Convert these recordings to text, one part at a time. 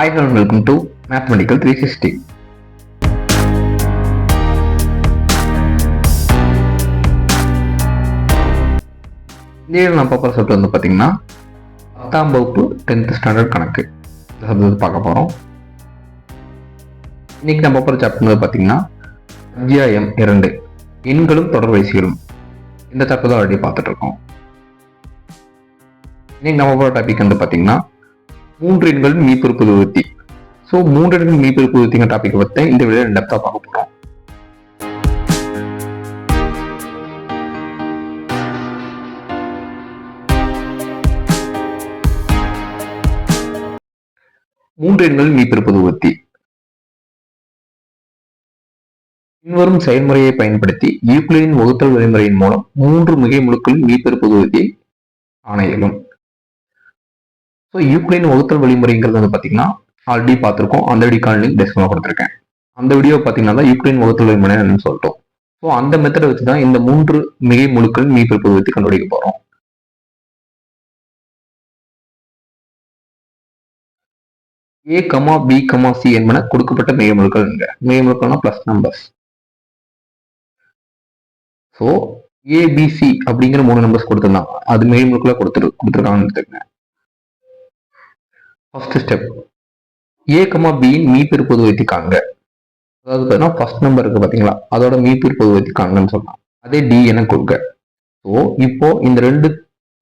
Hi hello welcome to mathematical three sixty இந்த நான் பார்க்குற சப்ஜெக்ட் வந்து பார்த்தீங்கன்னா பத்தாம் வகுப்பு டென்த் ஸ்டாண்டர்ட் கணக்கு. இந்த சப்ஜெக்ட் பார்க்க போகிறோம் இன்னைக்கு நம்ம பார்க்குற சாப்டர் வந்து பார்த்தீங்கன்னா அத்தியாயம் இரண்டு எண்களும் தொடர்வரிசைகளும் இந்த சாப்டர் தான் ஆல்ரெடி பார்த்துட்டு இருக்கோம். இன்னைக்கு நம்ம போகிற டாபிக் வந்து பார்த்தீங்கன்னா மூன்று எண்கள் மீப்பெருப்பது உறுதி ஸோ மூன்று எண்கள் மீப்பெருப்பது உறுதிங்க டாபிக் பற்றி இந்த வீடியோ டெப்தா பார்க்க போகிறோம் மூன்று எண்கள் மீப்பெருப்பது உறுதி பின்வரும் செயல்முறையை பயன்படுத்தி யூக்ளிடின் வகுத்தல் வழிமுறையின் மூலம் மூன்று மிகை முழுக்களின் மீப்பெருப்பது உறுதியை ஆணை ஸோ யூக்ரைன் ஒதுக்கல் வழிமுறைங்கிறது வந்து பார்த்தீங்கன்னா ஆல்ரெடி பார்த்துருக்கோம் அந்த வீடியோக்கான லிங்க் டிஸ்கிரிப்ஷனில் கொடுத்துருக்கேன். அந்த வீடியோ பார்த்தீங்கன்னா தான் யூக்ளின் வழிமுறை என்னன்னு சொல்லிட்டோம். ஸோ அந்த மெத்தடை வச்சு தான் இந்த மூன்று மிகை முழுக்கள் மீப்பெருப்பது வைத்து கண்டுபிடிக்க போகிறோம் A comma B comma C என்பன கொடுக்கப்பட்ட மிகை முழுக்கள் என்க மிகை முழுக்கள்னா பிளஸ் நம்பர்ஸ் ஸோ ஏபிசி அப்படிங்கிற மூணு நம்பர்ஸ் கொடுத்துருந்தாங்க. அது மிகை முழுக்களை கொடுத்துரு கொடுத்துருக்காங்கன்னு எடுத்துக்கங்க. ஃபர்ஸ்ட் ஸ்டெப் ஏ கமா பியின் மீப்பெரு வைத்து காண்க அதாவது பார்த்தீங்கன்னா ஃபர்ஸ்ட் நம்பர் இருக்கு பார்த்தீங்களா அதோட மீப்பெரு பொது காண்கன்னு சொல்லலாம் அதே டி என கொடுங்க. ஸோ இப்போ இந்த ரெண்டு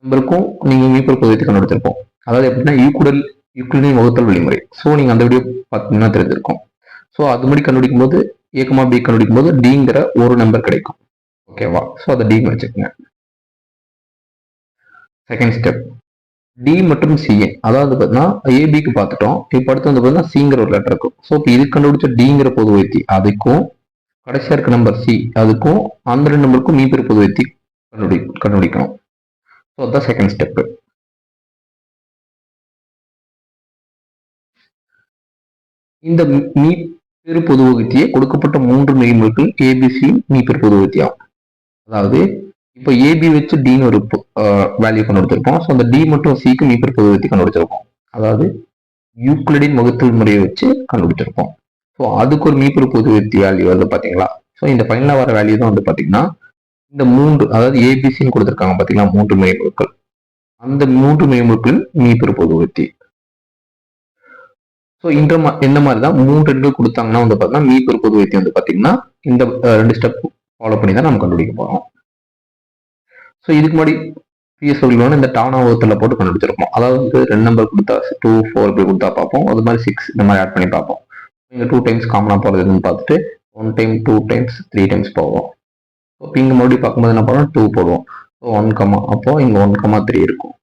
நம்பருக்கும் நீங்க மீப்பெரு வைத்து கண்டுபிடிச்சிருப்போம் அதாவது எப்படின்னா ஈக்குடல் யூக்ளிடின் வகுத்தல் வழிமுறை. ஸோ நீங்கள் அந்த வீடியோ பார்த்தீங்கன்னா தெரிஞ்சிருக்கும். ஸோ அது மாதிரி கண்டுபிடிக்கும் போது ஏ பி கண்டுபிடிக்கும் போது டிங்கிற ஒரு நம்பர் கிடைக்கும். ஓகேவா ஸோ அதை டி வச்சுக்கோங்க. செகண்ட் ஸ்டெப் டி மற்றும் சிஏ அதாவது பார்த்தீங்கன்னா ஏபிக்கு பார்த்துட்டோம். இப்போ அடுத்து வந்து பார்த்தீங்கன்னா சிங்கிற ஒரு லெட்டர் இருக்கும். ஸோ இப்போ இது கண்டுபிடிச்ச டிங்கிற பொது வைத்தி அதுக்கும் கடைசியாக இருக்க நம்பர் சி அதுக்கும் அந்த ரெண்டு நம்பருக்கும் மீபெரு பொது வைத்தி கண்டுபிடி கண்டுபிடிக்கணும். ஸோ அதுதான் செகண்ட் ஸ்டெப்பு இந்த மீ பெரு பொது வகுத்தியை கொடுக்கப்பட்ட மூன்று நெறிமுறைகள் ஏபிசி மீ பெரு பொது அதாவது இப்போ ஏபி வச்சு டின்னு ஒரு வேல்யூ கண்டுபிடிச்சிருப்போம் ஸோ அந்த டி மற்றும் சிக்கு மீப்பர் பொதுவத்தி கண்டுபிடிச்சிருக்கோம். அதாவது யூக்ளிடின் வகுத்தல் முறையை வச்சு கண்டுபிடிச்சிருப்போம் ஸோ அதுக்கு ஒரு மீப்பர் பொது வேல்யூ வந்து பார்த்தீங்களா ஸோ இந்த ஃபைனலாக வர வேல்யூ தான் வந்து பார்த்தீங்கன்னா இந்த மூன்று அதாவது ஏபிசின்னு கொடுத்துருக்காங்க பார்த்தீங்களா மூன்று மெய்முழுக்கள் அந்த மூன்று மெய்முழுக்களின் மீப்பர் பொதுவத்தி ஸோ இந்த மா இந்த மாதிரி தான் மூன்று எண்கள் கொடுத்தாங்கன்னா வந்து பார்த்தீங்கன்னா மீப்பர் பொதுவத்தி வந்து பார்த்தீங்கன்னா இந்த ரெண்டு ஸ்டெப் ஃபாலோ பண்ணி தான் நம்ம கண்டுபிடிக்க போகிறோம் ஸோ இதுக்கு முன்னாடி பிஎஸ் வந்து இந்த டானா ஓத்தில் போட்டு கண்டுபிடிச்சிருப்போம். அதாவது வந்து ரெண்டு நம்பர் கொடுத்தா டூ ஃபோர் இப்படி கொடுத்தா பார்ப்போம். அது மாதிரி சிக்ஸ் இந்த மாதிரி ஆட் பண்ணி பார்ப்போம். இங்கே டூ டைம்ஸ் காமனாக போகிறதுன்னு பார்த்துட்டு one time two times three times போவோம். இப்போ இங்கே மறுபடியும் பார்க்கும்போது என்ன பண்ணுவோம்? டூ போடுவோம். ஸோ ஒன் கமா அப்போது இங்கே ஒன் கமா த்ரீ இருக்கும்.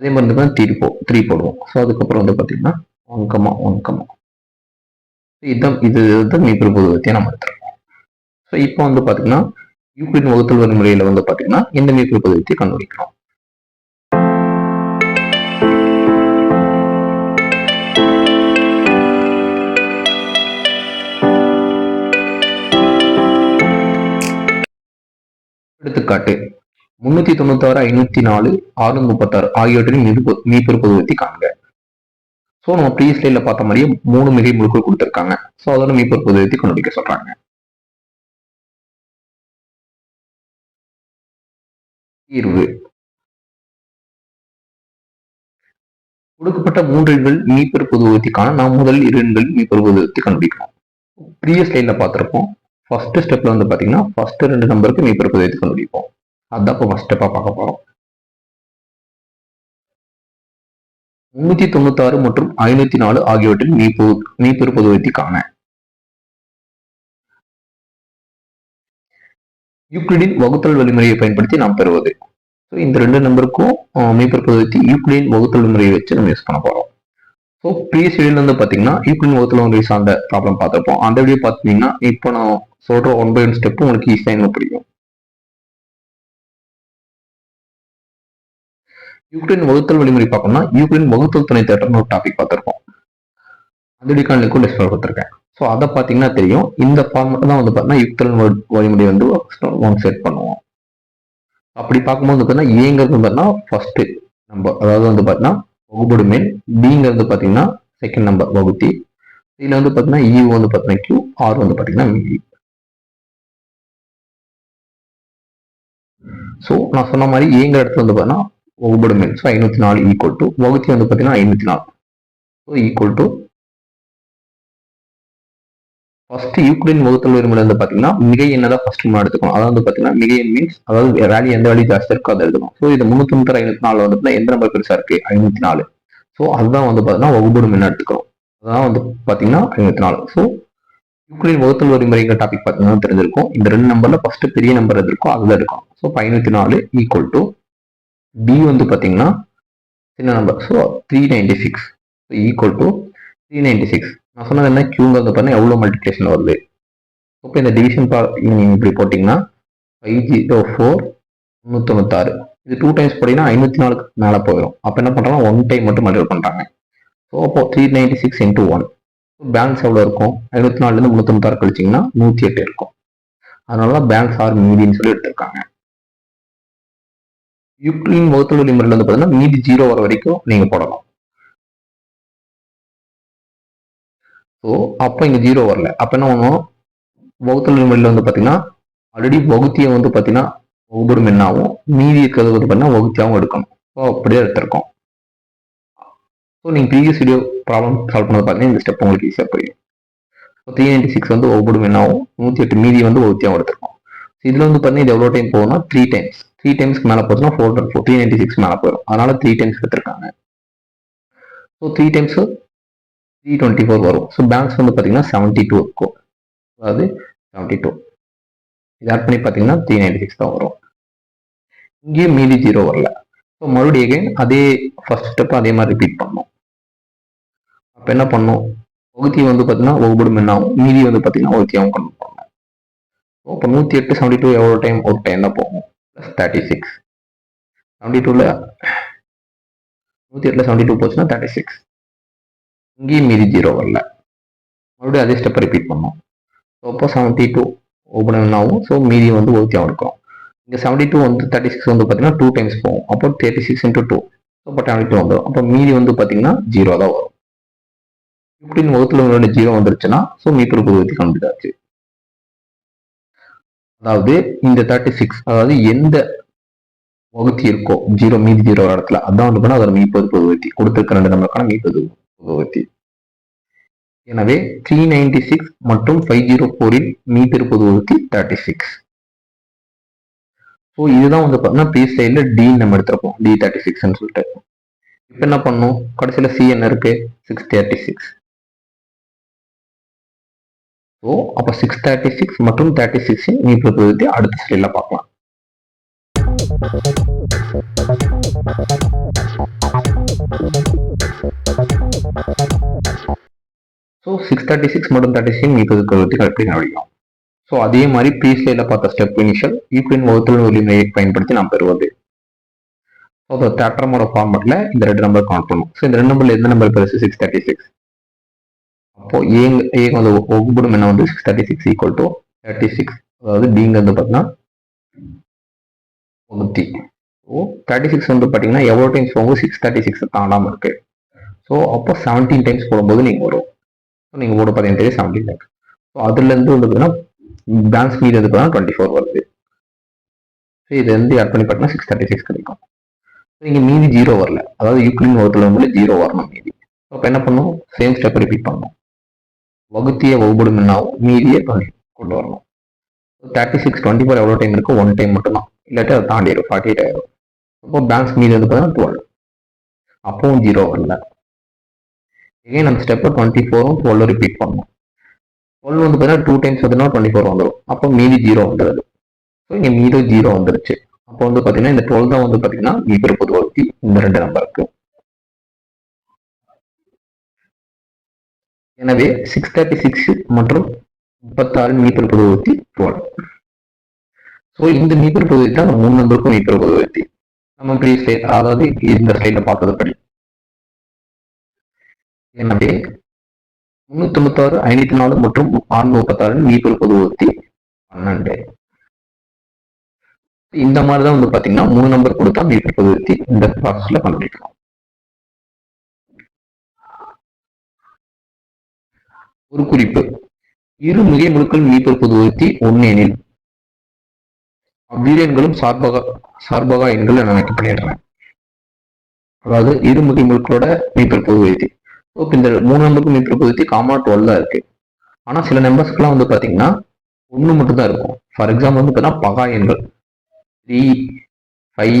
அதே மாதிரி வந்து த்ரீ போ த்ரீ போடுவோம். ஸோ அதுக்கப்புறம் வந்து பார்த்தீங்கன்னா ஒன் கமா ஒன் கமா இதுதான் இது இதுதான் மீப்பர் பொதுவத்தையும் நம்ம எடுத்துருக்கோம் ஸோ இப்போ வந்து பார்த்தீங்கன்னா யூக்ளின் வகுத்தல் வழிமுறையில வந்து பாத்தீங்கன்னா இந்த மீட்பு பகுதியை கண்டுபிடிக்கிறோம்? எடுத்துக்காட்டு முன்னூத்தி தொண்ணூத்தாறு ஐநூத்தி நாலு ஆறுநூத்தி முப்பத்தாறு ஆகியவற்றின் மீப்பெரு பகுதி காண்க. ஸோ நம்ம ப்ரீ ஸ்லைட்ல பார்த்த மாதிரியே மூணு மிகை முழுக்கள் கொடுத்துருக்காங்க. ஸோ அதோட மீப்பெரு பகுதி கண்டுபிடிக்க சொல்றாங்க. தீர்வு. கொடுக்கப்பட்ட மூன்று எண்கள் மீப்பெரு பொதுவகத்திற்கான நாம் முதல் இரு எண்கள் மீப்பெரு பொதுவகத்தை கண்டுபிடிக்கணும். ப்ரீவியஸ் லைன்ல பார்த்துருப்போம். ஃபர்ஸ்ட் ஸ்டெப்ல வந்து பாத்தீங்கன்னா ஃபர்ஸ்ட் ரெண்டு நம்பருக்கு மீப்பெரு பொதுவகத்தை கண்டுபிடிப்போம். அதுதான் இப்போ ஃபர்ஸ்ட் ஸ்டெப்பா பார்க்க போறோம். முன்னூத்தி தொண்ணூத்தாறு மற்றும் ஐநூத்தி நாலு ஆகியவற்றில் மீப்பு மீப்பெரு பொதுவகத்திற்கான யூக்ளிடின் வகுத்தல் வழிமுறையை பயன்படுத்தி நாம் பெறுவது. ஸோ இந்த ரெண்டு நம்பருக்கும் மீப்பர் பகுதி யூக்ளிடின் வகுத்தல் வழிமுறையை வச்சு நம்ம யூஸ் பண்ண போகிறோம் ஸோ ப்ரீவியஸ் வீடியோல வந்து பார்த்தீங்கன்னா யூக்ளின் வகுத்தல் வழிமுறை சார்ந்த ப்ராப்ளம் பார்த்துருப்போம். அந்த வீடியோ பார்த்தீங்கன்னா இப்போ நான் சொல்கிற ஒன் பை ஒன் ஸ்டெப்பு உங்களுக்கு ஈஸியாக பிடிக்கும் யூக்ளின் வகுத்தல் வழிமுறை பார்க்கணும்னா யூக்ளின் வகுத்தல் துணை தேட்டர்னு ஒரு டாபிக் பார்த்துருப்போம். அந்த வீடியோக்கான லிங்க்கும் டிஸ்பிளே கொடுத்துருக்கேன். ஸோ அதை பார்த்தீங்கன்னா தெரியும். இந்த ஃபார்ம் தான் வந்து பார்த்தீங்கன்னா யுக்தல் வழிமுறை வந்து ஒன் செட் பண்ணுவோம். அப்படி பார்க்கும்போது பார்த்தீங்கன்னா ஏங்கிறது பார்த்தீங்கன்னா ஃபர்ஸ்ட் நம்பர் அதாவது வந்து பார்த்தீங்கன்னா வகுப்படு மேல் பிங்கிறது பார்த்தீங்கன்னா செகண்ட் நம்பர் வகுத்தி இதில் வந்து பார்த்தீங்கன்னா இ e வந்து பார்த்தீங்கன்னா கியூ ஆர் வந்து பார்த்தீங்கன்னா மீதி. ஸோ நான் சொன்ன மாதிரி ஏங்கிற இடத்துல வந்து பார்த்தீங்கன்னா வகுப்படு எண் ஸோ ஐநூற்றி நாலு ஈக்குவல் டு வகுத்தி வந்து பார்த்தீங்கன்னா ஐநூற்றி நாலு. ஸோ ஈக்குவல் டு ஃபர்ஸ்ட் யூக்ரைன் முகத்தில் உரிமையில வந்து பார்த்தீங்கன்னா மிகை என்ன தான் ஃபர்ஸ்ட் முன்னாடி எடுத்துக்கணும். அதாவது வந்து பார்த்தீங்கன்னா மிகை மீன்ஸ் அதாவது வேல்யூ எந்த வேல்யூ ஜாஸ்தி இருக்கோ அதை எடுக்கணும் ஸோ இது முந்நூற்றி தொண்ணூறு நாலு வந்து எந்த நம்பர் பெருசாக இருக்கு ஐநூற்றி நாலு. ஸோ அதுதான் வந்து பார்த்தீங்கன்னா ஒவ்வொரு என்ன எடுத்துக்கிறோம் அதான் வந்து பார்த்தீங்கன்னா ஐநூற்றி நாலு. ஸோ யூக்ரைன் முகத்தில் வரிமுறைங்கிற டாபிக் பார்த்தீங்கன்னா தெரிஞ்சிருக்கும். இந்த ரெண்டு நம்பர்ல ஃபர்ஸ்ட் பெரிய நம்பர் எது இருக்கோ அதுதான் இருக்கும் ஸோ ஐநூற்றி நாலு ஈக்குவல் டு டி வந்து பார்த்தீங்கன்னா சின்ன number so three ninety six equal to three ninety six நான் சொன்னது என்ன? கியூங்கிறது பார்த்தீங்கன்னா எவ்வளோ மல்டிப்ளிகேஷன் வருது? இப்போ இந்த டிவிஷன் நீங்கள் இப்படி போட்டிங்கன்னா ஃபைவ் ஜீரோ ஃபோர் முந்நூற்றொண்ணூத்தாறு இது டூ டைம்ஸ் போட்டிங்கன்னா ஐநூற்றி நாலுக்கு மேலே போயிடும் அப்போ என்ன பண்ணுறாங்க ஒன் டைம் மட்டும் மல்டிபிள் பண்ணுறாங்க ஸோ அப்போ three ninety six into one balance எவ்வளோ இருக்கும்? ஐநூற்றி நாலுலேருந்து முந்நூற்றொண்ணூத்தாறு கழிச்சிங்கன்னா நூற்றி எட்டு இருக்கும். அதனால தான் பேலன்ஸ் ஆர் மீதின்னு சொல்லி எடுத்திருக்காங்க. யூக்ளின் வகுத்தல் முறையில் வந்து பார்த்தீங்கன்னா மீதி ஜீரோ வர வரைக்கும் நீங்கள் போடலாம் ஸோ அப்போ இங்கே ஜீரோ வரல. அப்போ என்ன பண்ணுவோம்? வகுத்தல் முறையில் வந்து பார்த்தீங்கன்னா ஆல்ரெடி வகுத்தியை வந்து பார்த்தீங்கன்னா ஒவ்வொரு என்னாகும் மீதி இருக்கிறது வந்து பார்த்தீங்கன்னா வகுத்தியாகவும் எடுக்கணும். ஸோ அப்படியே எடுத்திருக்கோம். ஸோ நீங்கள் ப்ரீவியஸ் வீடியோ ப்ராப்ளம் சால்வ் பண்ணது பார்த்தீங்கன்னா இந்த ஸ்டெப் உங்களுக்கு ஈஸியாக புரியும். ஸோ த்ரீ நைன்டி சிக்ஸ் வந்து ஒவ்வொரு என்னாகும் நூற்றி எட்டு மீதி வந்து வகுத்தியாகவும் எடுத்திருக்கோம். ஸோ இதில் வந்து பார்த்தீங்கன்னா இது எவ்வளோ டைம் போகும்னா த்ரீ டைம்ஸ் த்ரீ டைம்ஸ்க்கு மேலே போச்சுன்னா four hundred four three ninety six மேலே போயிடும் அதனால த்ரீ டைம்ஸ் எடுத்திருக்காங்க. So three times three twenty four வரும். ஸோ பேலன்ஸ் வந்து பார்த்தீங்கன்னா செவன்ட்டி டூ இருக்கும். அதாவது செவன்ட்டி டூ இது ஆட் பண்ணி பார்த்தீங்கன்னா த்ரீ நைன்டி சிக்ஸ் தான் வரும். இங்கேயும் மீதி ஜீரோ வரல. ஸோ மறுபடியும் again அதே ஃபர்ஸ்ட் ஸ்டெப் அதே மாதிரி ரிப்பீட் பண்ணோம் அப்போ என்ன பண்ணோம்? வகுத்தி வந்து பார்த்தீங்கன்னா ஒவ்வொரு என்ன ஆகும் மீதி வந்து பார்த்தீங்கன்னா வகுத்தியாகவும் கொண்டு ஸோ இப்போ நூற்றி எட்டு செவன்ட்டி டூ எவ்வளோ டைம் ஒரு டைம் தான் போகும். ப்ளஸ் தேர்ட்டி சிக்ஸ் செவன்ட்டி டூவில் நூற்றி எட்டில் செவன்ட்டி டூ போச்சுன்னா தேர்ட்டி சிக்ஸ் இங்கேயும் மீதி ஜீரோ வரல. மறுபடியும் அதே ஸ்டெப்பை ரிப்பீட் பண்ணோம். ஸோ அப்போ செவன்ட்டி டூ ஓப்பன் ஆகும் ஸோ மீதி வந்து வகுத்தியாகவும் இருக்கும். இங்கே செவன்ட்டி டூ வந்து தேர்ட்டி சிக்ஸ் வந்து பார்த்தீங்கன்னா டூ டைம்ஸ் போகும். அப்போ thirty six into two so அப்போ செவன்ட்டி டூ வந்துடும் அப்போ மீதி வந்து பார்த்தீங்கன்னா ஜீரோ தான் வரும். ஃபிஃப்டின் வகுத்துல உங்களோட ஜீரோ வந்துருச்சுன்னா ஸோ மீப்பர் புதுவத்தி கண்டுதாச்சு அதாவது இந்த தேர்ட்டி சிக்ஸ் அதாவது எந்த வகுத்தி இருக்கோ ஜீரோ மீதி ஜீரோ இடத்துல அதான் வந்து பண்ணா அதோட மீப்பது புதுவத்தி கொடுத்துருக்க ரெண்டு நம்மளுக்கான மீப்பது புதுவத்தி எனவே த்ரீ நைன்டி சிக்ஸ் மற்றும் ஃபைவ் ஜீரோ ஃபோரில் மீட்டர் புதுவத்தி தேர்ட்டி சிக்ஸ் ஸோ இதுதான் வந்து பார்த்தீங்கன்னா பி சைடில் டி நம்ம எடுத்திருப்போம். டி தேர்ட்டி சிக்ஸ்ன்னு சொல்லிட்டு. இப்போ என்ன பண்ணும் கடைசியில் சி என்ன இருக்கு? சிக்ஸ் தேர்ட்டி சிக்ஸ் ஸோ அப்போ சிக்ஸ் தேர்ட்டி சிக்ஸ் மற்றும் தேர்ட்டி சிக்ஸ் மீட்டர் புதுவத்தி அடுத்த ஸ்லைடில் பார்க்கலாம். ஸோ சிக்ஸ் தேர்ட்டி சிக்ஸ் மற்றும் தேர்ட்டி சிக்ஸ் மீட்டர் புதுவத்தி கரெக்டாக கண்டுபிடிக்கும் ஸோ அதே மாதிரி ப்ரீ பார்த்த ஸ்டெப் இனிஷியல் ஈக்வின் வகுத்தல் வலிமையை பயன்படுத்தி நாம் பெறுவது. ஸோ தேட்டரமோட ஃபார்மெட்டில் இந்த ரெண்டு நம்பர் கவுண்ட் பண்ணும் ஸோ இந்த ரெண்டு நம்பர்ல எந்த நம்பர் பெருசு? சிக்ஸ் தேர்ட்டி சிக்ஸ் அப்போ ஏங்க ஏங்க வந்து ஒவ்வொரு என்ன வந்து? Six thirty six equal to thirty six அதாவது டிங்கிறது பார்த்தீங்கன்னா தொண்ணூற்றி ஸோ தேர்ட்டி சிக்ஸ் வந்து பார்த்தீங்கன்னா எவ்வளோ டைம்ஸ் போகும்போது சிக்ஸ் தேர்ட்டி சிக்ஸ் தாண்டாமல் இருக்கு. ஸோ அப்போ செவன்டீன் டைம்ஸ் போடும்போது நீங்கள் வரும். நீங்கள் போட பார்த்தீங்கன்னா செவன்டீன் லேக் ஸோ அதுலேருந்து வந்து பார்த்தீங்கன்னா பேலன்ஸ் மீது வந்து பார்த்தீங்கன்னா டுவெண்ட்டி ஃபோர் வருது. ஸோ இது வந்து ஆட் பண்ணி பார்த்தீங்கன்னா சிக்ஸ் தேர்ட்டி சிக்ஸ் கிடைக்கும் நீங்கள் மீதி ஜீரோ வரல. அதாவது யூக்ளின் ஒருத்தில் வந்து ஜீரோ வரணும் மீதி. அப்போ என்ன பண்ணும்? சேம் ஸ்டெப் ரிப்பீட் பண்ணணும். வகுத்திய ஒவ்வொரு மின்னாவும் மீதியை கொண்டு வரணும். தேர்ட்டி சிக்ஸ் டுவெண்ட்டி ஃபோர் எவ்வளோ டைம் இருக்கும் ஒன் டைம் மட்டும்தான். இல்லாட்டி அதை தாண்டிடும் ஃபார்ட்டி எயிட் ஆயிரும். அப்போ பேங்க்ஸ் மீதி வந்து பார்த்தீங்கன்னா டுவெல் அப்பவும் ஜீரோ வரல. இதே நம்ம ஸ்டெப்பை டுவெண்ட்டி ஃபோரும் டுவெல் ரிப்பீட் பண்ணணும்? டுவெல் வந்து பார்த்தீங்கன்னா டூ டைம்ஸ் பார்த்தீங்கன்னா டுவெண்ட்டி ஃபோர் வந்துடும் அப்போ மீதி ஜீரோ வந்துடுது ஸோ இங்கே மீதி ஜீரோ வந்துருச்சு. அப்போ வந்து பார்த்தீங்கன்னா இந்த டுவெல் தான் வந்து பார்த்தீங்கன்னா மீட்டர் பொதுவாக்கி இந்த ரெண்டு நம்பருக்கு எனவே சிக்ஸ் தேர்ட்டி சிக்ஸ் மற்றும் முப்பத்தாறு மீட்டர் பொதுவத்தி டுவெல் ஸோ இந்த மீட்டர் பொதுவத்தி தான் மூணு நம்பருக்கும் மீட்டர் பொதுவத்தி நம்ம ப்ரீ ஸ்லைட் அதாவது இந்த ஸ்லைட்ல பார்த்தது படி. எனவே முன்னூத்தி தொண்ணூத்தாறு ஐநூத்தி நாலு மற்றும் ஆறுநூறு முப்பத்தாறு மீட்டர் பொதுவத்தி பன்னெண்டு. இந்த மாதிரி தான் வந்து பாத்தீங்கன்னா மூணு நம்பர் கொடுத்தா மீட்டர் பொதுவத்தி இந்த ப்ராசஸ்ல கண்டுபிடிக்கலாம் ஒரு குறிப்பு. இரு மிகை முழுக்கள் மீட்டர் பொதுவத்தி ஒன்னு எனில் அவ்விரு எண்களும் சார்பக சார்பகா எண்கள் என அமைக்கப்படுகின்றன அதாவது இரு மிகை முழுக்களோட மீட்டர் பொதுவத்தி உறுத்தி இப்போ இந்த மூணு நம்பருக்கு மீட்டர் பகுதி காமா டுவெல் தான் இருக்கு. ஆனால் சில நம்பர்ஸ்க்குலாம் வந்து பார்த்தீங்கன்னா ஒன்று மட்டும் தான் இருக்கும். ஃபார் எக்ஸாம்பிள் வந்து பார்த்தீங்கன்னா பகா எண்கள். த்ரீ ஃபைவ்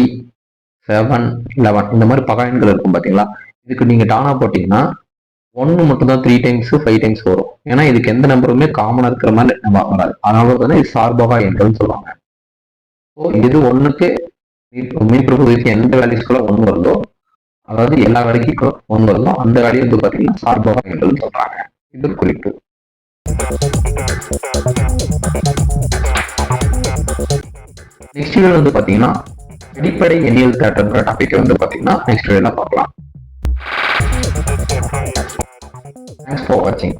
செவன் லெவன் இந்த மாதிரி பகா எண்கள் இருக்கும் பார்த்தீங்களா இதுக்கு நீங்கள் டானா போட்டிங்கன்னா ஒன்று மட்டும் தான் த்ரீ டைம்ஸ் ஃபைவ் டைம்ஸ் வரும். ஏன்னா இதுக்கு எந்த நம்பருமே காமனாக இருக்கிற மாதிரி நம்ம வராது. அதனால பார்த்தீங்கன்னா இது சார்பகா எண்கள்னு சொல்லுவாங்க. ஸோ இது ஒன்றுக்கு மீன் பிரபுதிக்கு எந்த வேல்யூஸ்க்குள்ள ஒன்று வருதோ அதாவது எல்லா வேலைக்கும் ஒன்று வருதோ அந்த வேலையை வந்து பார்த்தீங்கன்னா சார்பு வகைகள் சொல்றாங்க. இது குறிப்பு. நெக்ஸ்ட் வீடியோ வந்து பார்த்தீங்கன்னா அடிப்படை எண்ணியல் தேட்டம்ன்ற டாபிக் வந்து பார்த்தீங்கன்னா நெக்ஸ்ட் வீடியோல பார்க்கலாம். தேங்க்ஸ் ஃபார் வாட்சிங்